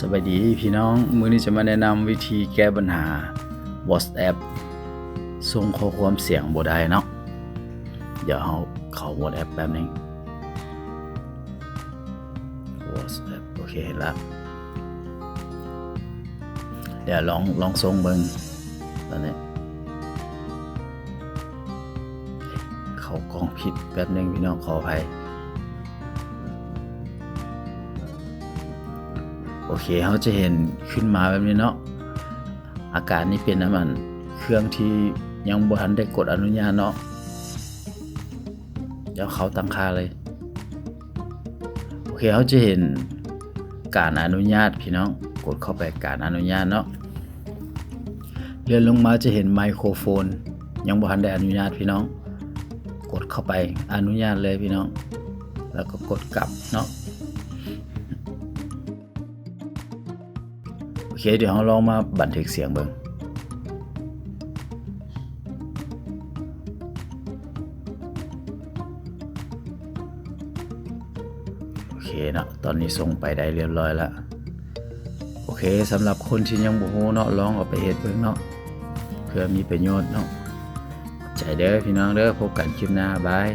สวัสดีพี่น้อง มือนี้จะมาแนะนำวิธีแก้ปัญหา WhatsApp ส่งข้อความเสียงบ่ได้เนาะเดี๋ยวเราเข้า WhatsApp แป๊บนึง WhatsApp โอเคเห็นละเดี๋ยวลองลองส่งเบิ่งตอนนี้เขากล้องผิดแป๊บนึงพี่น้องขออภัย โอเคเขาจะเห็นขึ้นมาแบบนี้เนาะอาการนี้เป็นน้ำมันเครื่องที่ยังบ่ทันได้กดอนุญาตเนาะเดี๋ยวเขาตั้งค่าเลยโอเคเขาจะเห็นการอนุญาตพี่น้องกดเข้าไปการอนุญาตเนาะเลื่อนลงมาจะเห็นไมโครโฟน ยังบ่ทันได้อนุญาตพี่น้อง กดเข้าไปอนุญาตเลยพี่น้อง แล้วก็กดกลับเนาะ โอเค เดี๋ยวเราลองมาบันทึกเสียงเบิ่งโอเคเนาะตอนนี้ส่งไปได้เรียบร้อยแล้วโอเคสำหรับคนที่ยังบ่ฮู้เนาะลองเอาไปเฮ็ดเบิ่งเนาะเพื่อมีประโยชน์เนาะใจเด้อพี่น้องเด้อพบกันคลิปหน้าบาย